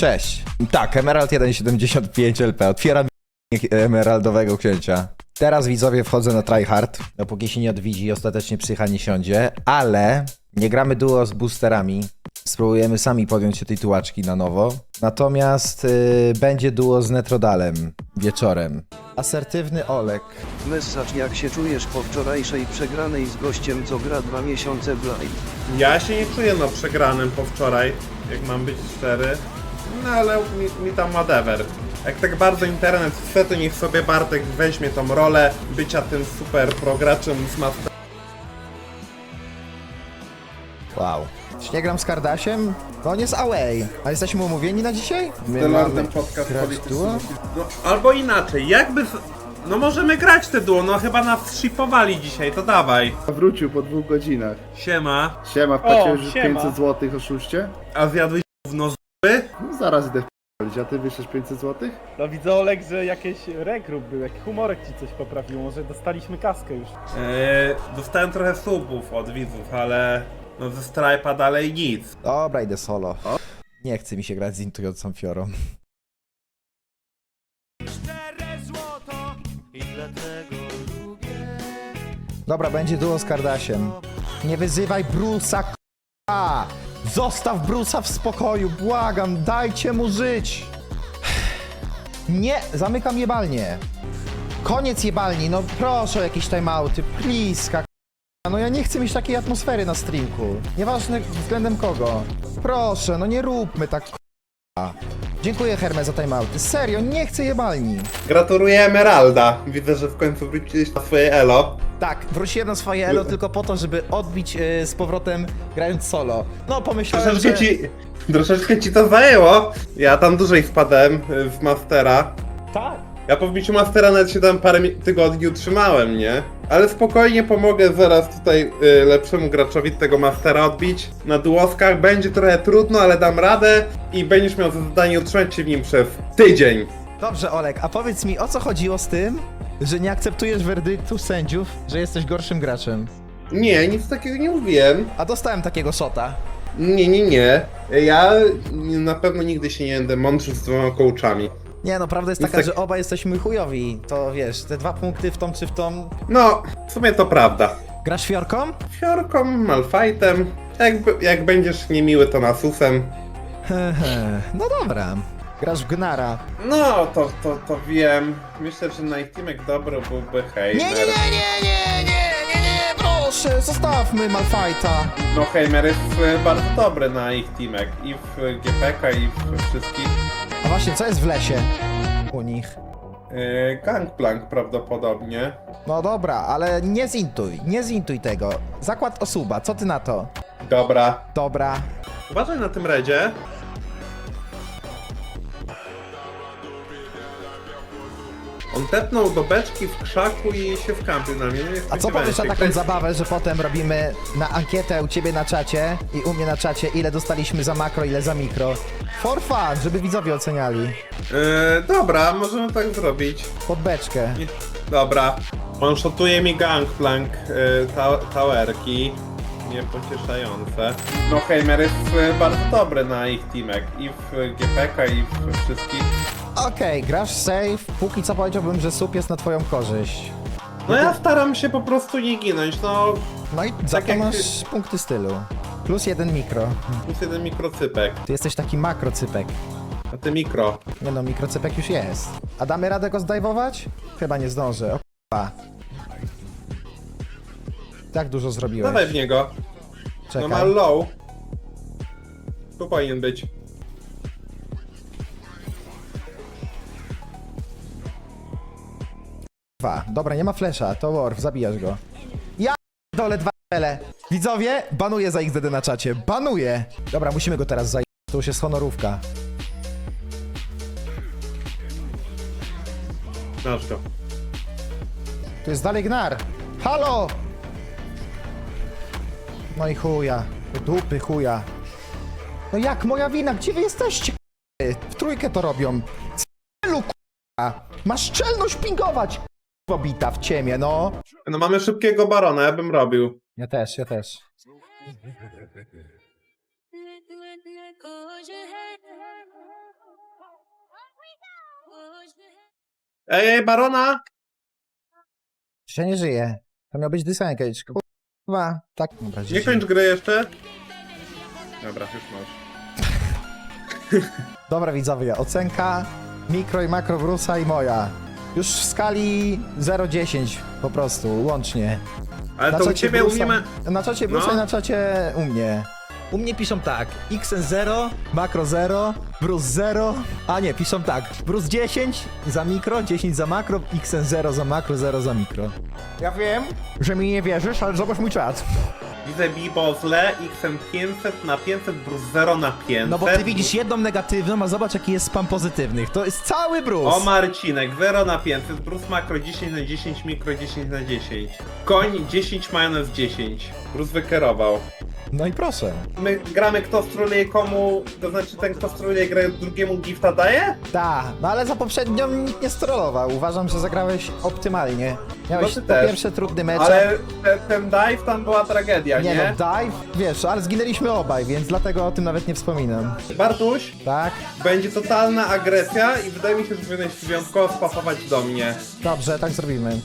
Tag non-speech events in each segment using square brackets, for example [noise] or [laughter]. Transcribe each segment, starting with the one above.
Cześć. Tak, Emerald 1.75 LP. Otwieram emeraldowego księcia. Teraz widzowie wchodzę na tryhard, dopóki się nie odwiedzi i ostatecznie psycha nie siądzie, ale nie gramy duo z boosterami. Spróbujemy sami podjąć się tej tułaczki na nowo. Natomiast y, będzie duo z Netrodalem wieczorem. Asertywny Olek. Message jak się czujesz po wczorajszej przegranej z gościem co gra dwa miesiące w live. Ja się nie czuję no przegranym po wczoraj, jak mam być szczery. No ale mi, mi tam whatever. Jak tak bardzo internet chce, to niech sobie Bartek weźmie tą rolę bycia tym super prograczem z master. Wow. Czy nie gram z Kardasiem? No on jest away. A jesteśmy umówieni na dzisiaj? My Lordem podcast grać polityczny. duo? No, albo inaczej, jakby... No możemy grać te duo, no chyba nas shipowali dzisiaj, to dawaj. Wrócił po dwóch godzinach. Siema. Siema, wpłaciłeś już siema. 500 zł oszuście? A zjadłeś No zaraz idę wpłacić, a ty wyszesz 500 zł? No widzę Olek, że jakieś regrup był, jak humorek ci coś poprawił, może dostaliśmy kaskę już. Eee, dostałem trochę subów od widzów, ale no ze Stripe'a dalej nic. Dobra, idę solo. Nie chce mi się grać z intującą fiorą. Dobra, będzie duo z Kardasiem. Nie wyzywaj Bruce'a, k***a! Zostaw Bruce'a w spokoju, błagam, dajcie mu żyć! Nie, zamykam jebalnię. Koniec jebalni, no proszę jakieś timeouty, please, k***a. No ja nie chcę mieć takiej atmosfery na streamku. Nieważne względem kogo. Proszę, no nie róbmy tak, k***a. Dziękuję Hermes za timeouty. Serio, nie chcę jebalni. Gratuluję Emeralda. Widzę, że w końcu wróciliście na swoje elo. Tak, wróciłem na swoje elo tylko po to, żeby odbić y, z powrotem grając solo. No pomyślałem, Troszeczkę że... ci, troszeczkę ci to zajęło. Ja tam dłużej wpadłem y, w Mastera. Tak. Ja po wbiciu Mastera nawet się tam parę mi- tygodni utrzymałem, nie? Ale spokojnie pomogę zaraz tutaj y, lepszemu graczowi tego Mastera odbić. Na duoskach będzie trochę trudno, ale dam radę i będziesz miał za zadanie utrzymać się w nim przez tydzień. Dobrze Olek, a powiedz mi o co chodziło z tym, że nie akceptujesz werdyktu sędziów, że jesteś gorszym graczem? Nie, nic takiego nie mówiłem. A dostałem takiego shota. Nie, nie, nie. Ja na pewno nigdy się nie będę mądrzył z dwoma coachami. Nie no, prawda jest Jest taka, tak- że obaj jesteśmy chujowi. To wiesz, te dwa punkty w tą czy w tą. No, w sumie to prawda. Grasz fiorką? Fiorką, Malfightem. Jak, jak będziesz niemiły, to Nasusem. Hehe, no dobra. Grasz w Gnara. No, to, to, to wiem. Myślę, że najteamek dobry byłby Heimer. Nie, nie, nie, nie, nie, nie, nie, nie, proszę, zostawmy Malfighta. No, Heimer jest e, bardzo dobry na ich teamek. I w GPK, i w wszystkich. Właśnie, co jest w lesie u nich? Yy, Gangplank prawdopodobnie. No dobra, ale nie zintuj, nie zintuj tego. Zakład osuba, co ty na to? Dobra. Dobra. Uważaj na tym redzie. On tepnął do beczki w krzaku i się wkampił na mnie. Nie A co powiesz na taką zabawę, że potem robimy na ankietę u ciebie na czacie i u mnie na czacie, ile dostaliśmy za makro, ile za mikro? For fun, żeby widzowie oceniali. Yy, dobra, możemy tak zrobić. Pod beczkę. Dobra. On shotuje mi gangplank yy, ta towerki. Niepocieszające. No Heimer jest yy, bardzo dobry na ich teamek. I w GPK, i w wszystkich. Okej, grasz safe, póki co powiedziałbym, że sup jest na twoją korzyść. No ja staram się po prostu nie ginąć, no No i za to jak masz punkty stylu. Plus jeden mikro. plus jeden mikrocypek. Ty jesteś taki makrocypek. A ty mikro. Nie no, mikrocypek już jest. A damy radę go zdajwować? Chyba nie zdążę. O k***a. Tak dużo zrobiłeś. Dawaj w niego. No Czekaj. ma low. Tu powinien być. Dobra, nie ma flesza, to Worf, zabijasz go. Ja dole dwa ele. Widzowie, banuję za XDD na czacie. Banuję! Dobra, musimy go teraz zająć. To już jest honorówka. Masz go. Tu jest dalej Gnar. Halo! No i chuja. Dupy chuja. No jak moja wina? Gdzie wy jesteście? k***y? W trójkę to robią. Celu k***a. Masz szczelność pingować pobita w ciemię, no. No mamy szybkiego barona, ja bym robił. Ja też, ja też. Ej, ej, barona! Się nie żyje. To miał być disengage. Kurwa, tak. Dobra, Nie kończ gry jeszcze. [laughs] Dobra, już masz. Dobra widzowie, ocenka mikro i makro Brusa i moja. Już w skali 0-10 po prostu, łącznie. Ale to u ciebie Brusa- umiemy... Na czacie Brusa No. i na czacie u mnie. U mnie piszą tak, XN 0, makro 0, Bruce 0, a nie, piszą tak, Bruce 10 za mikro, 10 za makro, XN 0 za makro, 0 za mikro. Ja wiem, że mi nie wierzysz, ale zobacz mój czat. Widzę Bibo źle, XM 500 na 500, Bruce 0 na 500. No bo ty widzisz jedną negatywną, a zobacz jaki jest spam pozytywnych. To jest cały Bruce. O Marcinek, 0 na 500, Bruce makro 10 na 10, mikro 10 na 10. Koń 10, majonez 10. Bruce wykierował. No i proszę. My gramy kto stroluje komu, to znaczy ten kto stroluje grę drugiemu gifta daje? Ta, no ale za poprzednią nikt nie strollował. Uważam, że zagrałeś optymalnie. Miałeś No ty po też. pierwsze trudny mecz. Ale te, ten dive tam była tragedia, nie? Nie no, dive, wiesz, ale zginęliśmy obaj, więc dlatego o tym nawet nie wspominam. Bartuś, Tak? będzie totalna agresja i wydaje mi się, że powinieneś wyjątkowo spasować do mnie. Dobrze, tak zrobimy.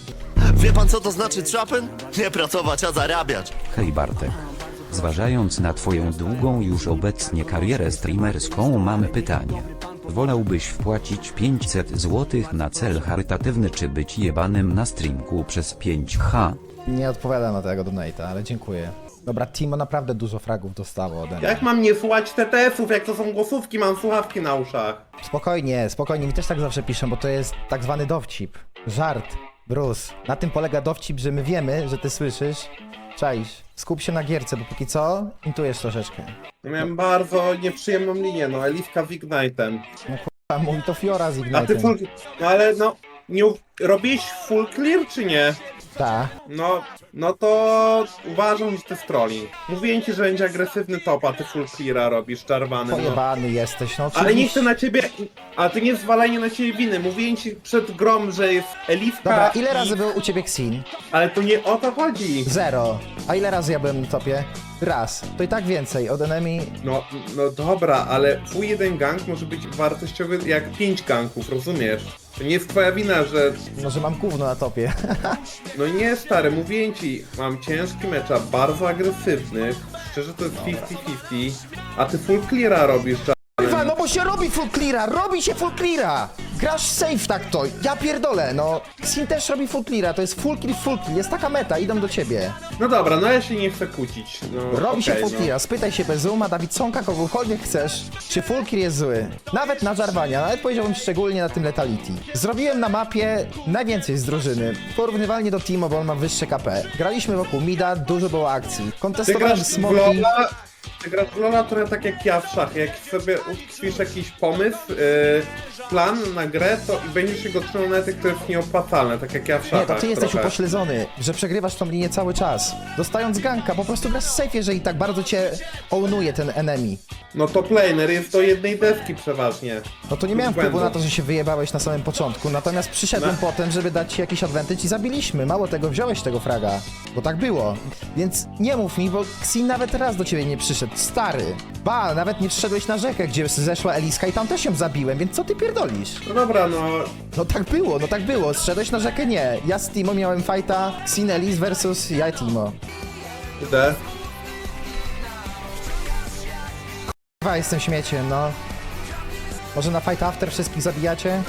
Wie pan co to znaczy trapen? Nie pracować, a zarabiać. Hej Bartek. Zważając na twoją długą już obecnie karierę streamerską mamy pytanie. Wolałbyś wpłacić 500 zł na cel charytatywny czy być jebanym na streamku przez 5H? Nie odpowiadam na tego donate'a, ale dziękuję. Dobra, Timo naprawdę dużo fragów dostało ode mnie. Jak mam nie słuchać TTS-ów, jak to są głosówki, mam słuchawki na uszach. Spokojnie, spokojnie, mi też tak zawsze piszą, bo to jest tak zwany dowcip. Żart, Bruce. Na tym polega dowcip, że my wiemy, że ty słyszysz. Czaisz, skup się na gierce, bo póki co intujesz troszeczkę. Miałem bardzo nieprzyjemną linię, no, Eliska z Ignite'em. A mówi to Fiora z A ty Ignite'em. full... No ale no, nie... u- Robisz full clear czy nie? Ta. No, no to uważam, że to jest trolling. Mówiłem ci, że będzie agresywny top, a ty full cleara robisz, czarwany, no. Pojebany jesteś, no Ale nie oczywiście. chcę na ciebie... A to nie jest zwalenie na ciebie winy. Mówiłem ci przed grą, że jest Eliska Dobra, ile i... razy był u ciebie Xin? Ale to nie o to chodzi. Zero. A ile razy ja byłem na topie? Raz. To i tak więcej. Od enemy... No, no dobra, ale twój jeden gang może być wartościowy jak pięć ganków, rozumiesz? To nie jest twoja wina, że... No, że mam gówno na topie. [laughs] No nie, stary, mówiłem ci, mam ciężki mecza, bardzo agresywny, szczerze to jest 50-50, a ty full cleara robisz, bo się robi full cleara! Robi się full cleara! Grasz safe tak to. Ja pierdolę, no. Xin też robi full cleara. To jest full clear, full clear. Jest taka meta. Idą do ciebie. No dobra, no ja się nie chcę kłócić. No, Robi się okej, full no. cleara. Spytaj się Bezuma, Dawidsonka, kogokolwiek chcesz, czy full clear jest zły. Nawet na Jarvania, nawet powiedziałbym szczególnie na tym Letality. Zrobiłem na mapie najwięcej z drużyny. Porównywalnie do Timo, bo on ma wyższe KP. Graliśmy wokół Mida, dużo było akcji. Ty Kontestowałem grasz w smoki. Ty grasz w Lola trochę tak jak ja w szachy, jak sobie utkwisz jakiś pomysł, yy, plan na grę, to i będziesz się go trzymał nawet jak to jest nieopłacalne, tak jak ja w szachach Nie, to ty jesteś trochę. upośledzony, że przegrywasz tą linię cały czas. Dostając ganka, po prostu grasz safe, jeżeli tak bardzo cię ołnuje ten enemy. No top laner jest do jednej deski przeważnie. No to nie miałem wpływu na to, że się wyjebałeś na samym początku, natomiast przyszedłem No. potem, żeby dać ci jakiś advantage i zabiliśmy. Mało tego, wziąłeś tego fraga, bo tak było. Więc nie mów mi, bo Xin nawet raz do ciebie nie przyszedł, stary. Ba, nawet nie przyszedłeś na rzekę, gdzie zeszła Eliska i tam też ją zabiłem, więc co ty pierdolisz? No dobra, no No tak było, no tak było. Zszedłeś na rzekę? Nie. Ja z Timo miałem fighta Xin Elis versus ja Timo. idę. Chyba jestem śmieciem, no. Może na fight after wszystkich zabijacie?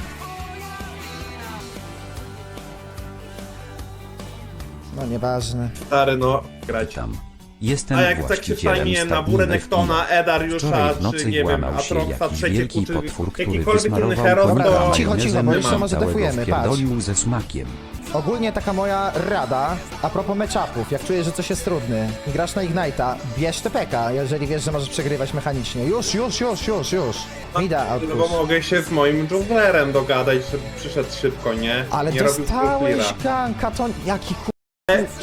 No nieważne. Stary, no, grać. Tam. Jestem A jak tak się właścicielem fajnie na stadniny burę Kina. Nektona, Edariusza, w czy nocy nie wiem, włamał się Atroxa, jakiś trzecie wielki czy potwór, który jakikolwiek inny wysmarował Dobra, to... cicho, cicho, bo jeszcze może defujemy, wpierdolił ze smakiem. Ogólnie taka moja rada, a propos matchupów, jak czujesz, że coś jest trudny i grasz na Ignite'a, bierz TPK, jeżeli wiesz, że możesz przegrywać mechanicznie. Już, już, już, już, już. Mida No bo mogę się z moim junglerem dogadać, żeby przyszedł szybko, nie? Ale nie robił dostałeś full cleara. ganka, to jaki ku...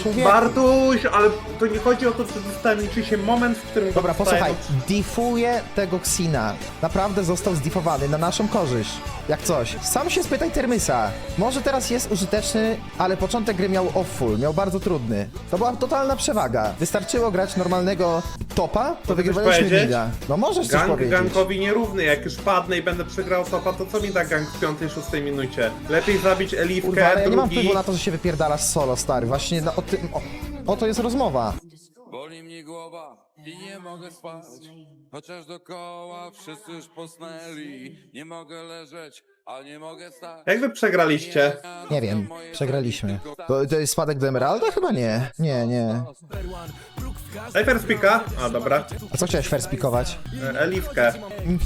Człowieku. Bartuś, ale to nie chodzi o to, co dostałem, liczy się moment, w którym go Dobra, dostaję, posłuchaj, diffuję tego Xina. Naprawdę został zdifowany na naszą korzyść. Jak coś. Sam się spytaj Termysa. Może teraz jest użyteczny, ale początek gry miał off-full, miał bardzo trudny. To była totalna przewaga. Wystarczyło grać normalnego topa, to wygrywaliśmy powiedzieć? No możesz coś Gang powiedzieć. gankowi nierówny, jak już padnę i będę przegrał topa, to co mi da gang w 5-6 minucie? Lepiej zabić Eliwkę, Kurwa, ale ja nie mam drugi... wpływu na to, że się wypierdalasz solo, stary. Właśnie no, o tym, o, o to jest rozmowa. Boli mnie głowa i nie mogę spać Chociaż dokoła wszyscy już posnęli Nie mogę leżeć, a nie mogę stać Jak wy przegraliście? Nie wiem, przegraliśmy. To, to jest spadek do Emeralda? Chyba nie. Nie, nie. Daj first picka. A, dobra. A co chciałeś first pikować? E, Eliwkę.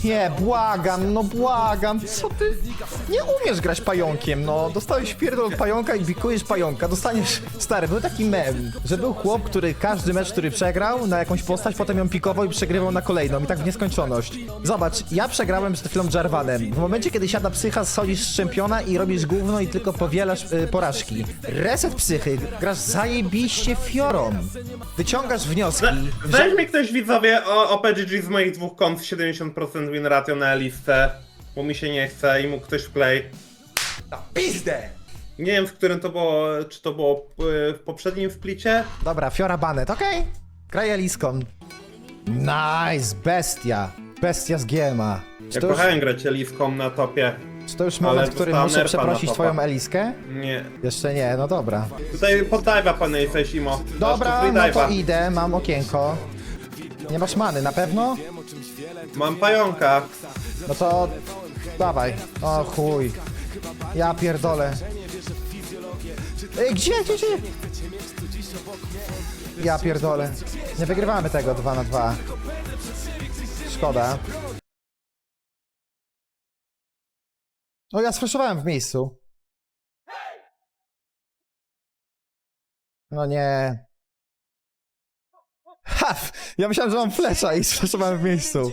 Nie, błagam, no błagam, co ty? Nie umiesz grać pająkiem, no. Dostałeś pierdol od pająka i bikujesz pająka. Dostaniesz... Stary, był taki mem, że był chłop, który każdy mecz, który przegrał na jakąś postać, potem ją pikował i przegrywał na kolejną. I tak w nieskończoność. Zobacz, ja przegrałem przed chwilą Jarvanem. W momencie, kiedy siada psycha, schodzisz z czempiona i robisz gówno i tylko powielasz y, porażki. Reset psychy, grasz zajebiście fiorą. Wyciągasz wnioski. Weź mi ktoś widzowie o, o PGG z moich dwóch kont 70% win ratio na listę, bo mi się nie chce i mógł ktoś wklej. Pizdę! Nie wiem w którym to było, czy to było y, w poprzednim splicie? Dobra, Fiora Banet, okej. Graj Eliską. Nice, bestia. Bestia z GMA. Ja kochałem grać Eliską na topie. Czy to już ale moment, w którym muszę nerfa na przeprosić topa. twoją Eliskę? Nie. Jeszcze nie, no dobra. Tutaj poddajwa pana jesteś imo. Dobra, no to idę, mam okienko. Nie masz many, na pewno? Mam pająka. No to dawaj. O chuj. Ja pierdolę. Ej, gdzie, gdzie, gdzie? Ja pierdolę. Nie wygrywamy tego 2 na 2. Szkoda. O, ja sfreszowałem w miejscu. No nie. Ha! Ja myślałem, że mam flesza i sfreszowałem w miejscu.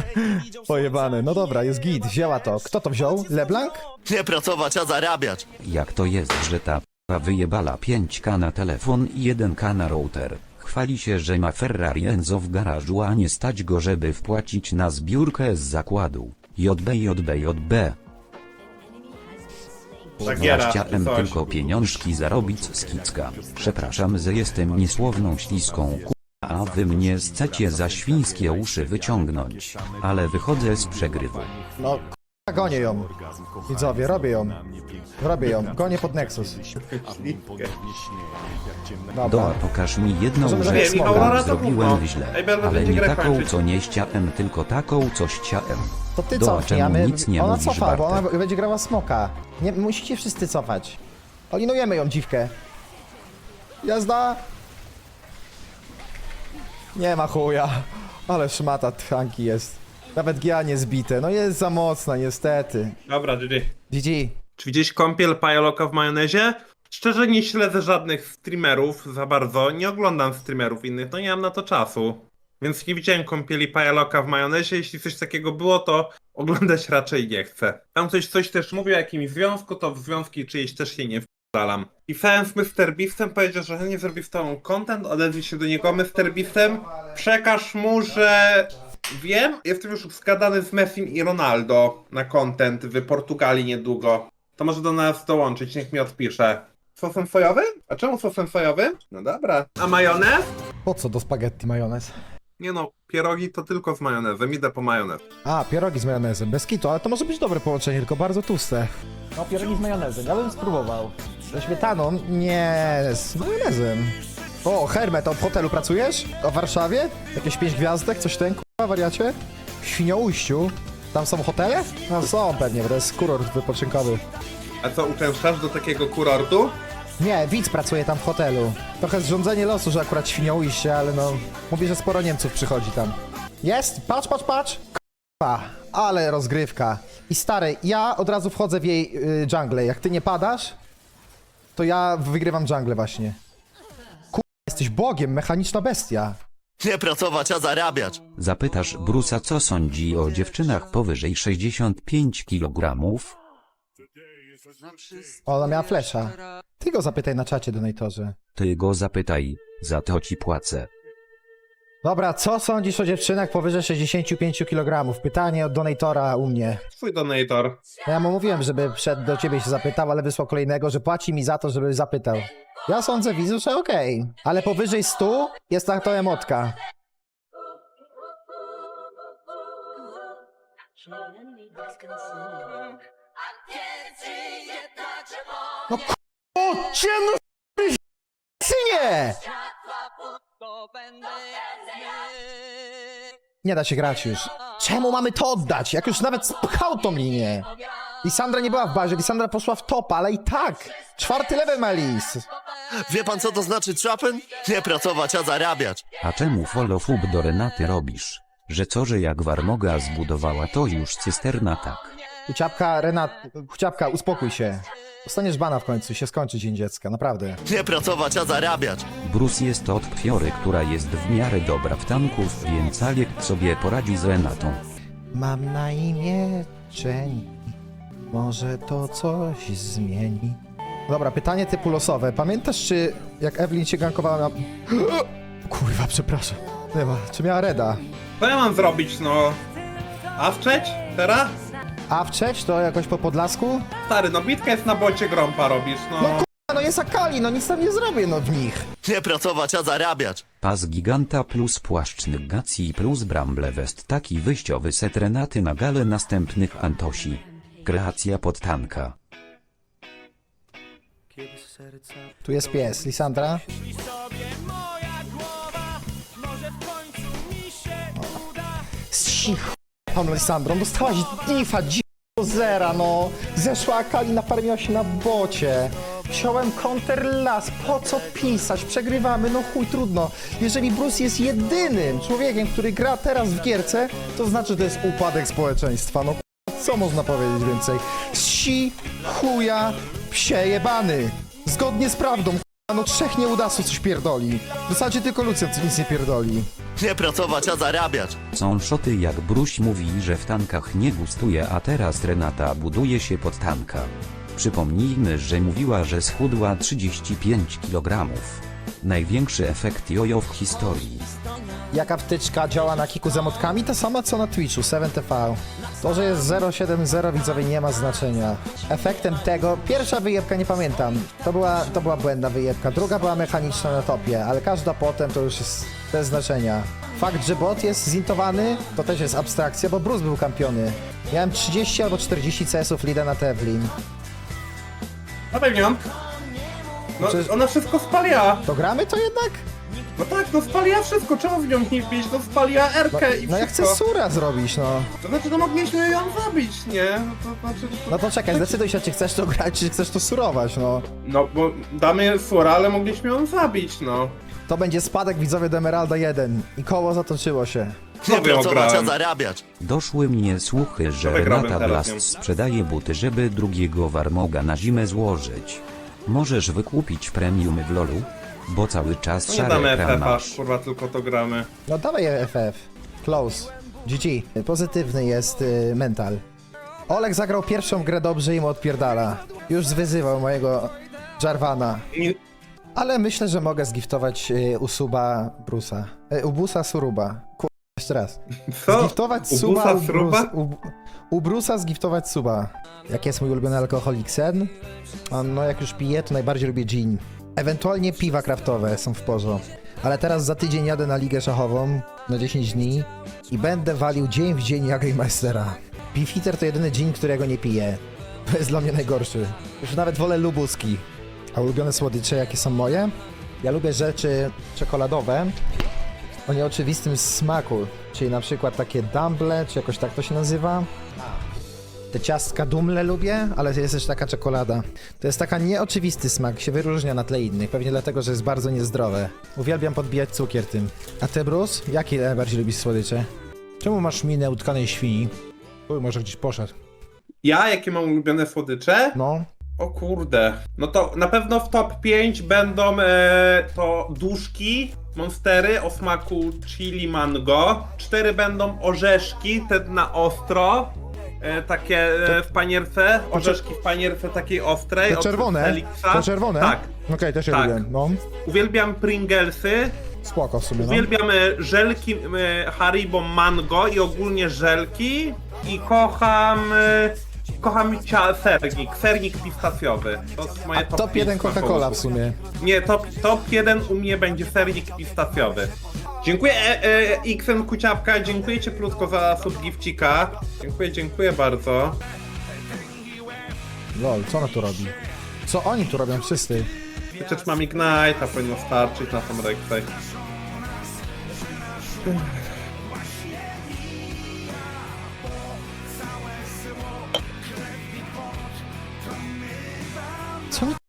[laughs] Pojebane. No dobra, jest git. Wzięła to. Kto to wziął? LeBlanc? Nie pracować, a zarabiać. Jak to jest, że ta p***a wyjebala 5k na telefon i 1k na router? Chwali się, że ma Ferrari Enzo w garażu, a nie stać go, żeby wpłacić na zbiórkę z zakładu. JB, JB, JB. Zagiera, Chciałem coś. tylko pieniążki zarobić z kicka. Przepraszam, że jestem niesłowną śliską ku... A wy mnie chcecie za świńskie uszy wyciągnąć. Ale wychodzę z przegrywu. No, gonię ją. Widzowie, robię ją. Robię ją. Gonię pod Nexus. Doa, Dobra. pokaż mi jedną Możemy rzecz, zrobić. Aurora to zrobiłem źle. Ej, Ale będzie nie grę taką, kończyć. co nie chciałem, tylko taką, co chciałem. To ty Doa, cofnij, czemu my... nic nie Ona mówisz, cofa, bo ona Bartek? będzie grała smoka. Nie, musicie wszyscy cofać. Olinujemy ją, dziwkę. Jazda! Nie ma chuja. Ale szmata tchanki jest. Nawet GA nie zbite. No jest za mocna, niestety. Dobra, GG. GG. Czy widziałeś kąpiel Pajoloka w majonezie? Szczerze nie śledzę żadnych streamerów za bardzo, nie oglądam streamerów innych, no nie mam na to czasu. Więc nie widziałem kąpieli Pajoloka w majonezie, jeśli coś takiego było, to oglądać raczej nie chcę. Tam ktoś coś też mówił o jakimś związku, to w związki czyjeś też się nie wdalam. Pisałem z Mr. Beastem, powiedział, że chętnie zrobi z tobą content, odezwij się do niego Mr. Beastem, przekaż mu, że wiem, jestem już zgadany z Messim i Ronaldo na content w Portugalii niedługo. To może do nas dołączyć, niech mi odpisze. Sosem sojowym? A czemu sosem sojowym? No dobra. A majonez? Po co do spaghetti majonez? Nie no, pierogi to tylko z majonezem, idę po majonez. A, pierogi z majonezem, bez kitu, ale to może być dobre połączenie, tylko bardzo tłuste. No, pierogi z majonezem, ja bym spróbował. Ze śmietaną? Nie, z majonezem. O, Hermet, a w hotelu pracujesz? A w Warszawie? Jakieś pięć gwiazdek, coś ten, kurwa, wariacie? W Świnoujściu? Tam są hotele? No są pewnie, bo to jest kurort wypoczynkowy. A co, uczęszczasz do takiego kurortu? Nie, widz pracuje tam w hotelu. Trochę zrządzenie losu, że akurat Świnoujście, ale no... Mówi, że sporo Niemców przychodzi tam. Jest? Patrz, patrz, patrz! K***a, ale rozgrywka. I stary, ja od razu wchodzę w jej y, jungle. Jak ty nie padasz, to ja wygrywam jungle właśnie. Jesteś bogiem, mechaniczna bestia. Nie pracować, a zarabiać. Zapytasz Brusa, co sądzi o dziewczynach powyżej 65 kg? O, ona miała flesza. Ty go zapytaj na czacie, donatorze. Ty go zapytaj, za to ci płacę. Dobra, co sądzisz o dziewczynach powyżej 65 kg? Pytanie od donatora u mnie. Twój donator. Ja mu mówiłem, żeby wszedł do ciebie się zapytał, ale wysłał kolejnego, że płaci mi za to, żeby zapytał. Ja sądzę, widzu, że okej. Ale powyżej 100 jest tak to emotka. No k***cie, no nie? Nie da się grać już. Czemu mamy to oddać? Jak już nawet spchał tą linię. Lisandra nie była w bazie, Lisandra poszła w topa, ale i tak. Czwarty level ma Lis. Wie pan co to znaczy trapen? Nie pracować, a zarabiać. A czemu follow-up do Renaty robisz? Że co, że jak Warmoga zbudowała to już cysterna tak. Kuciapka, Renat, Kuciapka, uspokój się. Dostaniesz bana w końcu, się skończy dzień dziecka, naprawdę. Nie pracować, a zarabiać. Bruce jest od która jest w miarę dobra w tanków, więc Alek sobie poradzi z Renatą. Mam na imię Jenny. Może to coś zmieni. Dobra, pytanie typu losowe. Pamiętasz, czy jak Evelyn cię gankowała na... [gasps] Kurwa, przepraszam. Nie ma. Czy miała Reda? Co ja mam zrobić, no? A wczeć? Teraz? A wczeć to jakoś po Podlasku? Stary, no bitka jest na bocie grąpa robisz, no. No kurwa, no jest Akali, no nic tam nie zrobię, no w nich. Nie pracować, a zarabiać. Pas giganta plus płaszcz negacji plus bramble west taki wyjściowy set Renaty na galę następnych Antosi. Kreacja podtanka. Tu jest pies, Lisandra. Cicho, pan Lisandrą, dostałaś difa, dzi do zera, no. Zeszła Akali, nafarmiła się na bocie. Wziąłem counter las, po co pisać? Przegrywamy, no chuj, trudno. Jeżeli Bruce jest jedynym człowiekiem, który gra teraz w gierce, to znaczy, że to jest upadek społeczeństwa, no co można powiedzieć więcej? Si, chuja, psie jebany. Zgodnie z prawdą, no trzech nieudasów coś pierdoli. W zasadzie tylko Lucjan co nic nie pierdoli. Nie pracować, a zarabiać. Są szoty jak Bruś mówi, że w tankach nie gustuje, a teraz Renata buduje się pod tanka. Przypomnijmy, że mówiła, że schudła 35 kg. Największy efekt jojo w historii. Jaka wtyczka działa na kiku z emotkami? Ta sama co na Twitchu, 7TV. To, że jest 070 widzowie nie ma znaczenia. Efektem tego, pierwsza wyjebka nie pamiętam. To była, to była błędna wyjebka, druga była mechaniczna na topie, ale każda potem to już jest bez znaczenia. Fakt, że bot jest zintowany, to też jest abstrakcja, bo Bruce był kampiony. Miałem 30 albo 40 CS-ów Lida na Tevlin. Na pewno. No, Przecież- ona wszystko spalia. To gramy to jednak? No tak, no spaliła wszystko, czemu w nią nie wbić? No spaliła No, Erkę i no ja chcę wszystko. sura zrobić, no. To znaczy, no mogliśmy ją zabić, nie? No to znaczy... To... No to czekaj, zdecyduj się, czy chcesz to grać, czy chcesz to surować, no. No, bo damy sura, ale mogliśmy ją zabić, no. To będzie spadek widzowie do Emeralda 1 i koło zatoczyło się. Nie Znowu ją pracować, a grałem. zarabiać. Doszły mnie słuchy, że Wygramy Renata teraz nią. Blast sprzedaje buty, żeby drugiego Warmoga na zimę złożyć. Możesz wykupić premium w lolu? Bo cały czas No nie szary damy ekran FF-a, masz. kurwa, tylko to gramy. No dawaj FF. Close. GG. Pozytywny jest y, mental. Olek zagrał pierwszą grę dobrze i mu odpierdala. Już zwyzywał mojego Jarvana. Nie, Ale myślę, że mogę zgiftować y, u suba Brusa. Y, u Busa Suruba. Kur... jeszcze raz. co? Zgiftować U suba Busa u, Brusa zgiftować suba. Jaki jest mój ulubiony alkoholik? Sen? A no jak już piję, to najbardziej lubię gin. Ewentualnie piwa kraftowe są w porządku. Ale teraz za tydzień jadę na ligę szachową na 10 dni i będę walił dzień w dzień Jagermeistera. Beefeater to jedyny gin, którego nie piję. To jest dla mnie najgorszy. Już nawet wolę lubuski. A ulubione słodycze jakie są moje? Ja lubię rzeczy czekoladowe, o nieoczywistym smaku, czyli na przykład takie dumble, czy jakoś tak to się nazywa. Te ciastka dumle lubię, ale jest też taka czekolada. To jest taka nieoczywisty smak, się wyróżnia na tle innych, pewnie dlatego, że jest bardzo niezdrowe. Uwielbiam podbijać cukier tym. A ty, Bruce? Jakie najbardziej lubisz słodycze? Czemu masz minę utkanej świni? Uj, może gdzieś poszedł. Ja, jakie mam ulubione słodycze? No, O kurde. No to na pewno w top 5 będą e, to duszki, monstery o smaku chili mango. Cztery będą orzeszki, te na ostro. E, takie e, w panierce, orzeszki w panierce takiej ostrej. Te od czerwone? Felixa. Te czerwone? Tak. Okej, też je Tak. lubię. No, Uwielbiam Pringlesy, spoko w sumie, no. uwielbiam e, żelki e, Haribo Mango i ogólnie żelki i kocham... e, Kocham cia- sernik, sernik pistacjowy. To jest moje A top 1 pięć Coca-Cola w sumie. Nie, top, top 1 u mnie będzie sernik pistacjowy. Dziękuję e, e, Xen Kuciapka, dziękuję Ci Plutko za subgifcika. Dziękuję, dziękuję bardzo. Lol, co ona tu robi? Co oni tu robią wszyscy? Przecież mam Ignite'a, powinno starczyć na tą Rexę.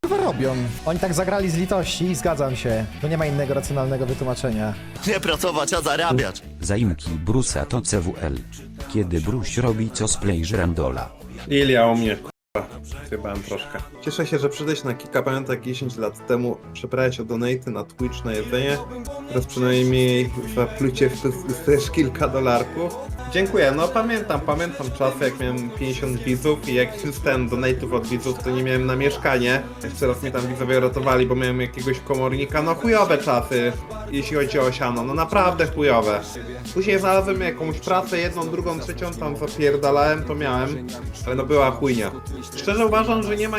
Kurwa robią? Oni tak zagrali z litości i zgadzam się. To nie ma innego racjonalnego wytłumaczenia. Nie pracować, a zarabiać. Zaimki Brusa to CWL. Kiedy Bruś robi cosplay Żrandola. Lilia o mnie, k***a. Chybałem troszkę. Cieszę się, że przyszedłeś na Kika. Pamiętam jak 10 lat temu przebrałeś o donaty na Twitch na jedzenie. Teraz przynajmniej za plucie też kilka dolarków. Dziękuję, no pamiętam, pamiętam czasy jak miałem 50 widzów i jak dostałem donatów od widzów, to nie miałem na mieszkanie. Jeszcze raz mnie tam widzowie ratowali, bo miałem jakiegoś komornika. No chujowe czasy, jeśli chodzi o siano, no naprawdę chujowe. Później znalazłem jakąś pracę, jedną, drugą, trzecią, tam zapierdalałem, to miałem, ale no była chujnia. Szczerze uważam, że nie ma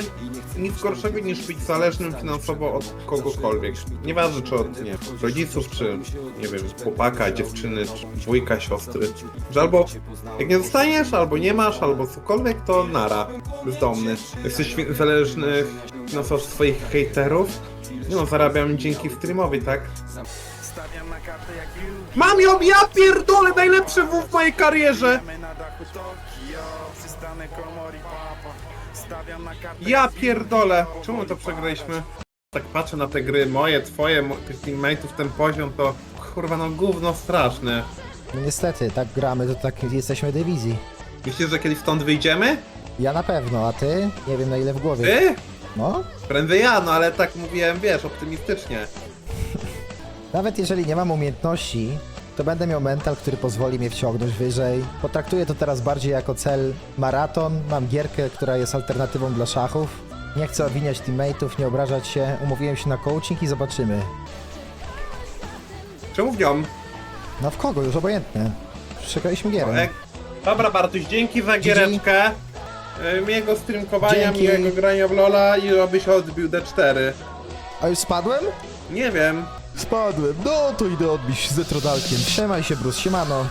nic gorszego niż być zależnym finansowo od kogokolwiek. Nieważne czy od nie, rodziców, czy nie wiem, chłopaka, dziewczyny, czy wujka, siostry. Że albo jak nie dostaniesz, albo nie masz, albo cokolwiek, to nara. Bezdomny. Jesteś zależny finansowo od swoich hejterów. No, zarabiam dzięki streamowi, tak? Mam ją, ja pierdolę, najlepszy w w mojej karierze! Ja pierdolę! Czemu to przegraliśmy? Tak patrzę na te gry, moje, twoje, tych teammateów, ten poziom to... Kurwa, no gówno straszne. No niestety, tak gramy, to tak jesteśmy dywizji. Myślisz, że kiedyś stąd wyjdziemy? Ja na pewno, a ty? Nie wiem na ile w głowie. Ty? No? Prędzej ja, no ale tak mówiłem, wiesz, optymistycznie. [laughs] Nawet jeżeli nie mam umiejętności, to będę miał mental, który pozwoli mnie wciągnąć wyżej. Potraktuję to teraz bardziej jako cel maraton. Mam gierkę, która jest alternatywą dla szachów. Nie chcę obwiniać teammateów, nie obrażać się. Umówiłem się na coaching i zobaczymy. Czemu w nią? No w kogo? Już obojętne. Przegraliśmy gierę. Dobra Bartuś, dzięki za giereczkę. E, Miłego streamkowania, Dzięki. miłego grania w Lola i abyś odbił D4. A już spadłem? Nie wiem. Spadłem. No to idę odbić z Etrodalkiem. Trzymaj się, Bruce. Siemano.